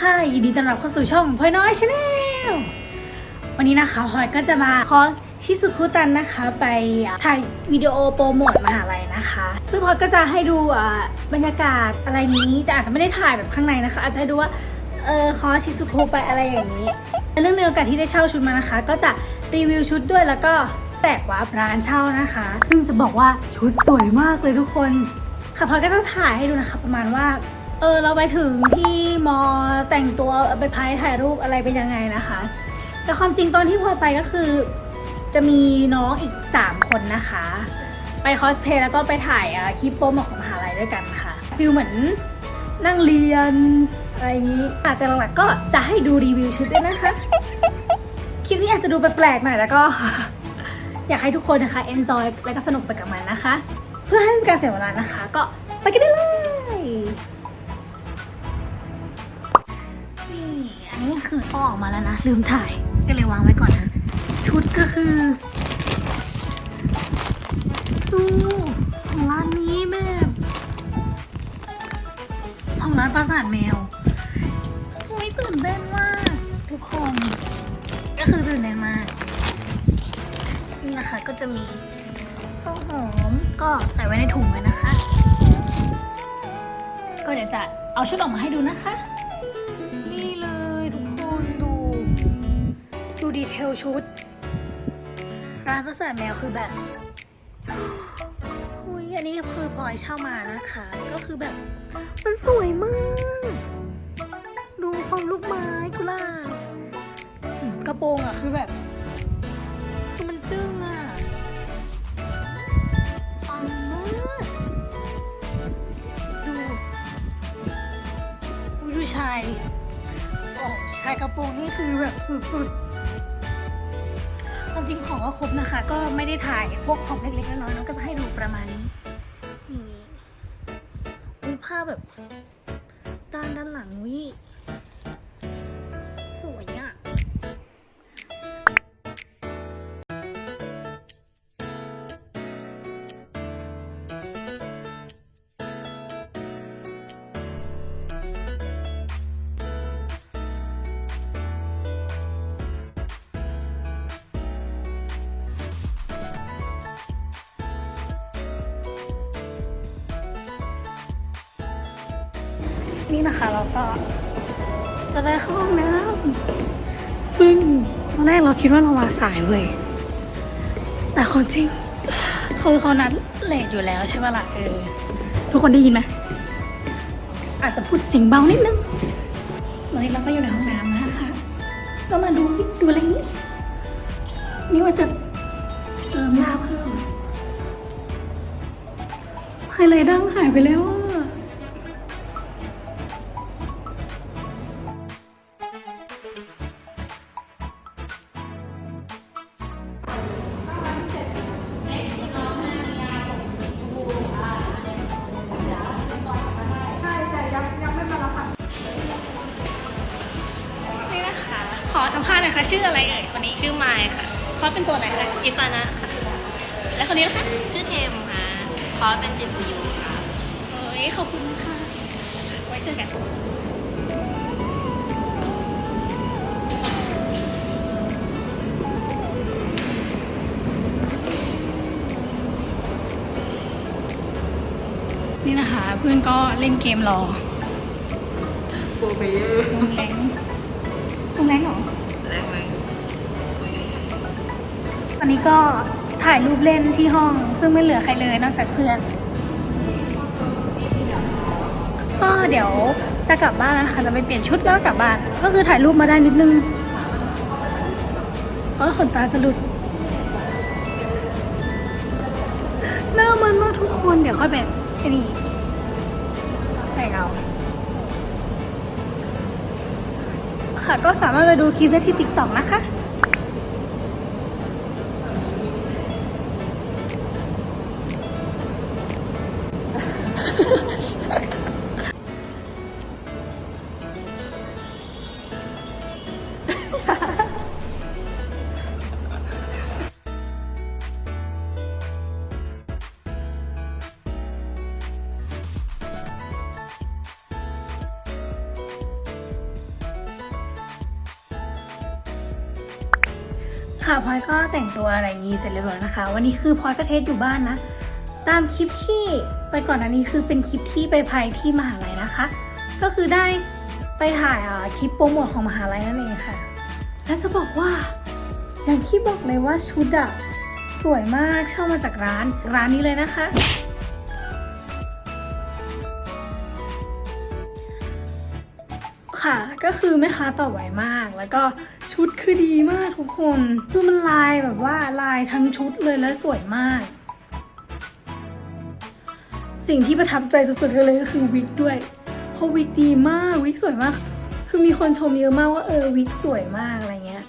ค่ะ ยินดีต้อนรับเข้าสู่ช่องพลอยน้อยชาแนลวันนี้นะคะพลอยก็จะมาคอสชิซุคุตันนะคะ ไปถ่ายวิดีโอโปรโมทมหาลัยนะคะ ซึ่งพลอยก็จะให้ดูบรรยากาศอะไรนี้แต่อาจจะไม่ได้ถ่ายแบบข้างในนะคะ อาจจะให้ดูว่าเออคอชิซุคุไปอะไรอย่างนี้เรื่องในโอกาสที่ได้เช่าชุดมานะคะ ก็จะรีวิวชุดด้วยแล้วก็แตกว่าร้านเช่านะคะซึ่งจะบอกว่าชุดสวยมากเลยทุกคนค่ะพลอยก็จะถ่ายให้ดูนะคะ ประมาณว่า เออเราไปถึงที่มอแต่งตัวไปพายถ่ายรูปอะไรเป็นยังไงนะคะ แต่ความจริงตอนที่พลอยไปก็คือ จะมีน้องอีก 3 คนนะคะ ไปคอสเพลย์แล้วก็ไปถ่ายอะคลิปโปรโมทของมหาลัยด้วยกันค่ะฟิลเหมือนนั่งเรียนอะไรอย่างนี้แต่หลักๆก็จะให้ดูรีวิวชุดด้วยนะคะ คลิปนี้อาจจะดูแปลกๆหน่อยแล้วก็ อยากให้ทุกคนนะคะ enjoy และก็สนุกไปกับมันนะคะ เพื่อให้เป็นการเสียเวลานะคะ ก็ไปกันได้เลย นนี้คือเอออกมาแล้วนะ ลืมถ่ายก็เลยวางไว้ก่อนนะ ชุดก็คือดูของร้านนี้แบบของร้านปราสาทแมวอุ้ยตื่นเต้นมาก ทุกคน ก็คือตื่นเต้นมาก นี่นะคะก็จะมีโซ่หอมก็ใส่ไว้ในถุงเลยนะคะ ก็เดี๋ยวจะเอาชุดออกมาให้ดูนะคะ ดีเทลชุดร้านประสาทแมวคือแบบหุยอันนี้คือพลอยเช่ามานะคะ ก็คือแบบ มันสวยมาก ดูความลูกไม้กุหลาบกระโปรงอะคือแบบคือมันจึ้งอะปังมากดูดูชายโอ้ชายกระโปรงนี่คือแบบสุดๆ ริงของก็ครบนะคะ ก็ไม่ได้ถ่ายพวกของเล็กๆน้อยๆน้องก็จะให้ดูประมาณนี้นี่มีภาพแบบด้านด้านหลังวิ นี่นะคะเราก็จะไปเข้าห้องน้ำซึ่งตอนแรกเราคิดว่าเรามาสายเว้ยแต่ความจริงคือเขานัดเลทอยู่แล้วใช่ปะล่ะเออทุกคนได้ยินไหมอาจจะพูดเสียงเบานิดนึงตอนนี้เราก็อยู่ในห้องน้ำนะคะก็มาดูดูอะไรนี้ นี่ว่าจะเติมหน้าเพิ่มไฮไลท์ดังหายไปแล้วอะ ขอสัมภาษณ์หน่อยค่ะชื่ออะไรเอ่ยคนนี้ชื่อไมค์ค่ะเขาเป็นตัวอะไรคะอิสานะค่ะ แล้วคนนี้ล่ะคะชื่อเทมค่ะคอร์สเป็น GPU ค่ะ เฮ้ยขอบคุณค่ะ ไว้เจอกัน นี่นะคะเพื่อนก็เล่นเกมรอโปรเบเยอร์วงแรง วงแรงเหรอแรงไหมตอนนี้ก็ถ่ายรูปเล่นที่ห้อง ซึ่งไม่เหลือใครเลยนอกจากเพื่อน ก็เดี๋ยวจะกลับบ้านแล้วนะคะจะไปเปลี่ยนชุดแล้วกลับบ้าน ก็คือถ่ายรูปมาได้นิดนึงเพราะขนตาจะหลุดหน้ามันมากทุกคนเดี๋ยวค่อยไปไอ้นี่แต่งเอา ค่ะ ก็สามารถไปดูคลิปได้ที่ติ๊กต็อกนะคะ ค่ะพลอยก็แต่งตัวอะไรงนี้เสร็จเรียบร้อยนะคะ วันนี้คือพลอยก็เทสอยู่บ้านนะ ตามคลิปที่ไปก่อนอันนี้คือเป็นคลิปที่ไปพายที่มหาลัยนะคะ ก็คือได้ไปถ่ายอ่าคลิปโปรโมทของมหาลัยนั่นเองค่ะ และจะบอกว่า อย่างที่บอกเลยว่าชุดอะสวยมากเช่ามาจากร้านร้านนี้เลยนะคะ ค่ะก็คือแม่ค้าต่อไหวมากแล้วก็ ชุดคือดีมากทุกคนคือมันลายแบบว่าลายทั้งชุดเลยและสวยมาก สิ่งที่ประทับใจสุดๆเลยก็คือวิกด้วย เพราะวิกดีมากวิกสวยมาก คือมีคนชมเยอะมากว่าเออวิกสวยมากอะไรเงี้ย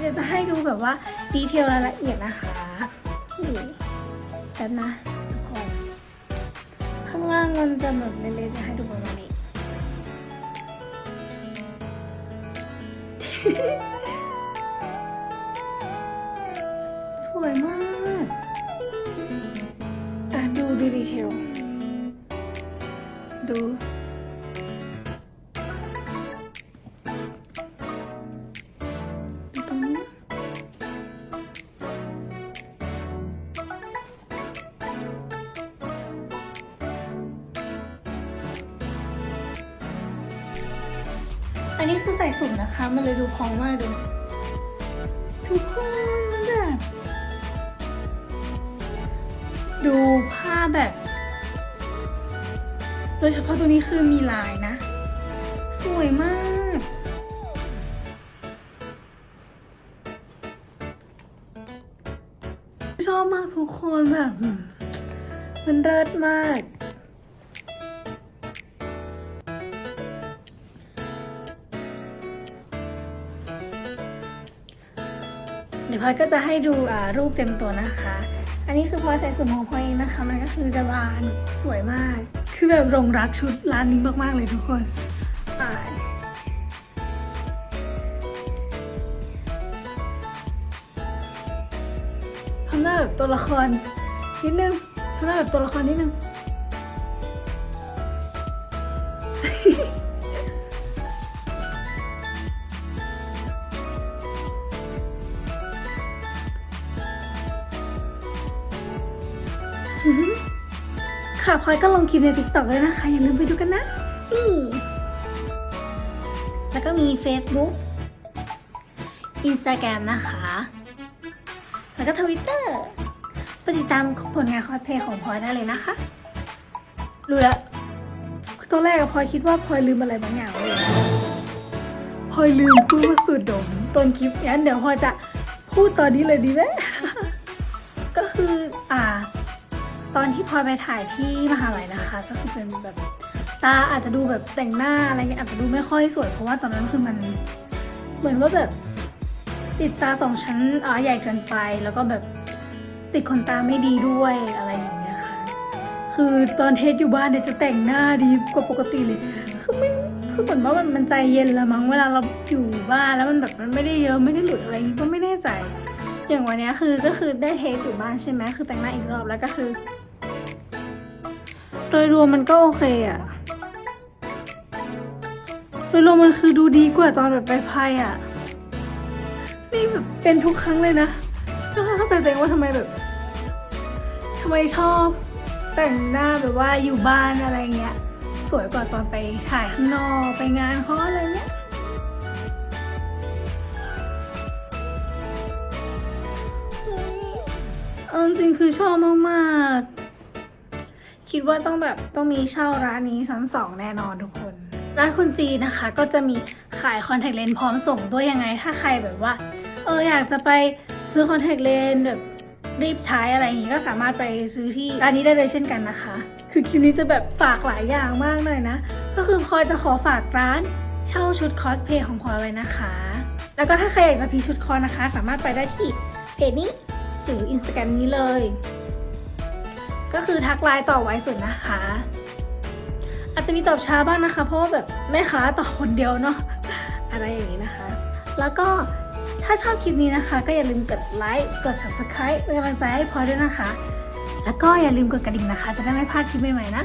เดี๋ยวจะให้ดูแบบว่าดีเทลรายละเอียดนะคะนี่แป๊บนะทุกคนข้างล่างมันจะแบบเละๆจะให้ดูประมาณ สวยมาก อะ ดูดูดีเทล ดูดู มันเลยดูพองมากดูทุกคนมันแบบ ดูผ้าแบบ โดยเฉพาะตัวนี้คือมีลายนะ สวยมาก ชอบมากทุกคนแบบ มันเลิศมาก ดี๋ยวพลอยก็จะให้ดูรูปเต็มตัวนะคะ อันนี้คือพลอยใส่สุ่มของพลอยเองนะคะ มันก็คือจะบานสวยมาก คือแบบหลงรักชุดร้านนี้มากๆเลยทุกคนอ่าทำหน้าแบบตัวละครนิดนึงทำหน้าแบบตัวละครนิดนึง ค่ะพลอยก็ลงคลิปใน TikTok เลยนะคะ อย่าลืมไปดูกันนะนี่แล้วก็มี Facebook Instagram นะคะ แล้วก็ Twitter ไปติดตามผลงานคอสเพลย์ของพลอยได้เลยนะคะ รู้แล้วตอนแรกพลอยคิดว่าพลอยลืมอะไรบางอย่างเลยพลอยลืมพูดว่าสูตรดมต้นคลิปงั้นเดี๋ยวพลอยจะพูดตอนนี้เลยดีไหมก็คืออ่า ตอนที่พลอยไปถ่ายที่มหาลัยนะคะ ก็คือเป็นแบบตาอาจจะดูแบบแต่งหน้าอะไรเงี้ยอาจจะดูไม่ค่อยสวย เพราะว่าตอนนั้นคือมันเหมือนว่าแบบติดตาสองชั้นอ่าใหญ่เกินไป แล้วก็แบบติดขนตาไม่ดีด้วยอะไรอย่างเงี้ยค่ะ คือตอนเทสอยู่บ้านเนี่ยจะแต่งหน้าดีกว่าปกติเลย คือไม่คือเหมือนว่ามันมันใจเย็นละมั้งเวลาเราอยู่บ้านแล้วมันแบบมันไม่ได้เยอะไม่ได้หลุดอะไรอย่างงี้ก็ไม่แน่ใจ อย่างวันนี้คือก็คือได้เทสอยู่บ้านใช่ไหมคือแต่งหน้าอีกรอบแล้วก็คือ โดยรวมมันก็โอเคอะโดยรวมมันคือดูดีกว่าตอนแบบไปพายอะนี่แบบเป็นทุกครั้งเลยนะแล้วเข้าใจตัวเองว่าทำไมแบบทำไมชอบแต่งหน้าแบบว่าอยู่บ้านอะไรเงี้ย สวยกว่าตอนไปถ่ายข้างนอกไปงานเขาอะไรเงี้ย จริงๆคือชอบมากๆ คิดว่าต้องแบบต้องมีเช่าร้านนี้ซ้ำสองแน่นอนทุกคน ร้านคุณจีนนะคะ ก็จะมีขายคอนแทคเลนส์พร้อมส่งด้วยยังไง ถ้าใครแบบว่า เอออยากจะไปซื้อคอนแทคเลนส์แบบรีบใช้อะไรอย่างงี้ก็สามารถไปซื้อที่ร้านนี้ได้เลยเช่นกันนะคะ คือคลิปนี้จะแบบฝากหลายอย่างมากเลยนะ ก็คือพลอยจะขอฝากร้านเช่าชุดคอสเพลย์ของพลอยไว้นะคะ แล้วก็ถ้าใครอยากจะพีชุดคอนะคะ สามารถไปได้ที่เพจนี้ หรือ Instagram นี้เลย ก็คือทักไลน์ต่อไว้สุดนะคะ อาจจะมีตอบช้าบ้างนะคะ เพราะว่าแบบแม่ค้าต่อคนเดียวเนาะอะไรอย่างนี้นะคะ แล้วก็ถ้าชอบคลิปนี้นะคะ ก็อย่าลืมกดไลค์กด subscribe เป็นกำลังใจให้พลอยด้วยนะคะ แล้วก็อย่าลืมกดกระดิ่งนะคะ จะได้ไม่พลาดคลิปใหม่ๆนะ